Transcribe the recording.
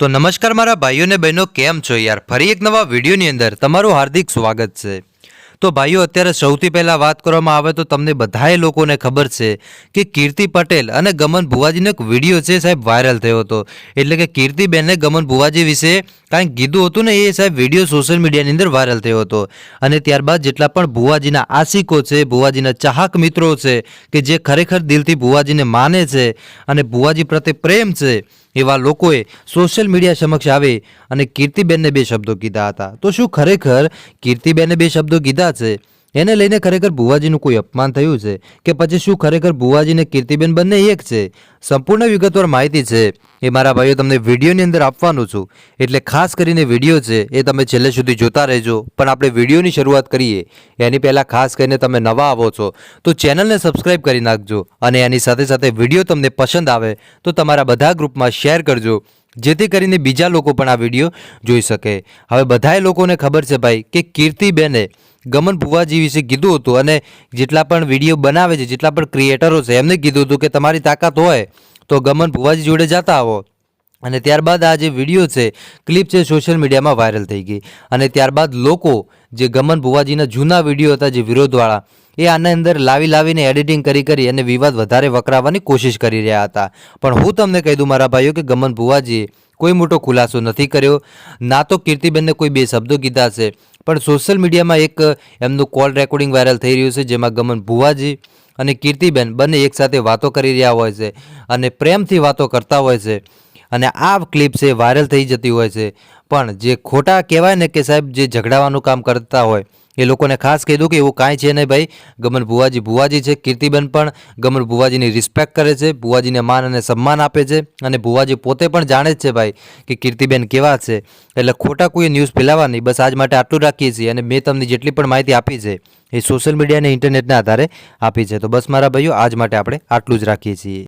તો નમસ્કાર મારા ભાઈઓ ને બહેનો, કેમ છો યાર? ફરી એક નવા વિડીયોની અંદર તમારું હાર્દિક સ્વાગત છે. તો ભાઈઓ, અત્યારે સૌથી પહેલાં વાત કરવામાં આવે તો તમને બધાએ લોકોને ખબર છે કે કીર્તિ પટેલ અને ગમન ભુવાજીનો એક વીડિયો છે સાહેબ, વાયરલ થયો હતો. એટલે કે કીર્તિબેને ગમન ભુવાજી વિશે કાંઈક કીધું હતું ને એ સાહેબ વીડિયો સોશિયલ મીડિયાની અંદર વાયરલ થયો હતો. અને ત્યારબાદ જેટલા પણ ભુવાજીના આશિકો છે, ભુવાજીના ચાહક મિત્રો છે, કે જે ખરેખર દિલથી ભુવાજીને માને છે અને ભુવાજી પ્રત્યે પ્રેમ છે એવા લોકોએ સોશિયલ મીડિયા સમક્ષ આવે અને કીર્તિબેનને બે શબ્દો કીધા હતા. તો શું ખરેખર કીર્તિબેને બે શબ્દો કીધા છે? એને લઈને ખરેખર ભુવાજીનું કોઈ અપમાન થયું છે? કે પછી શું ખરેખર ભુવાજી ને કીર્તિબેન બંને એક છે? સંપૂર્ણ વિગતવાર માહિતી છે. એ મારા ભાઈઓ, તમને વિડીયોની અંદર આપવાનું છું. એટલે ખાસ કરીને વીડિયો છે, એ તમે છેલ્લે સુધી જોતા રહેજો. પણ આપણે વિડીયોની શરૂઆત કરીએ. એની પહેલાં ખાસ કરીને તમે નવા આવો છો, તો ચેનલને સબસ્ક્રાઈબ કરી નાખજો. અને એની સાથે સાથે વીડિયો તમને પસંદ આવે, તો તમારા બધા ગ્રુપમાં શેર કરજો. જેથી કરીને બીજા લોકો પણ આ વીડિયો જોઈ શકે. હવે બધાએ લોકોને ખબર છે ભાઈ કે કીર્તિબેને ગમન ભુવાજી વિશે કીધું હતું અને જેટલા પણ વીડિયો બનાવે છે, જેટલા પણ ક્રિએટરો છે, એમને કીધું હતું કે તમારી તાકાત હોય તો ગમન ભુવાજી જોડે જતા આવો. અને ત્યારબાદ આ જે વીડિયો છે ક્લિપ છે સોશિયલ મીડિયામાં વાયરલ થઈ ગઈ. અને ત્યારબાદ લોકો જે ગમન ભુવાજીના જૂના વીડિયો હતા, જે વિરોધવાળા, એ આના અંદર લાવી લાવીને એડિટિંગ કરી કરી અને વિવાદ વધારે વકરાવવાની કોશિશ કરી રહ્યા હતા. પણ હું તમને કહી દઉં, મારા ભાઈઓ, કે ગમન ભુવાજીએ કોઈ મોટો ખુલાસો નથી કર્યો. ના તો કીર્તિબેનને કોઈ બે શબ્દો કીધા છે પણ સોશિયલ મીડિયામાં એક, એમનું કોલ રેકોર્ડિંગ વાયરલ થઈ રહ્યું છે, જેમાં ગમન ભુવાજી અને કીર્તિબેન બંને એકસાથે વાતો કરી રહ્યા હોય છે અને પ્રેમથી વાતો કરતા હોય છે. અને આ ક્લિપ છે વાયરલ થઈ જતી હોય છે. પણ જે ખોટા કહેવાય ને કે સાહેબ, જે ઝઘડાવાનું કામ કરતા હોય, એ લોકોને ખાસ કીધું કે એવું કાંઈ છે નહીં ભાઈ. ગમન ભુવાજી ભુવાજી છે, કીર્તિબેન પણ ગમન ભુવાજીની રિસ્પેક્ટ કરે છે, ભુવાજીને માન અને સન્માન આપે છે અને ભુવાજી પોતે પણ જાણે જ છે ભાઈ કે કીર્તિબેન કેવા છે. એટલે ખોટા કોઈ ન્યૂઝ ફેલાવવાની બસ આજ માટે આટલું રાખીએ છીએ અને મેં તમને જેટલી પણ માહિતી આપી છે, એ સોશિયલ મીડિયા અને ઇન્ટરનેટના આધારે આપી છે. તો બસ મારા ભાઈઓ, આજ માટે આપણે આટલું જ રાખીએ છીએ.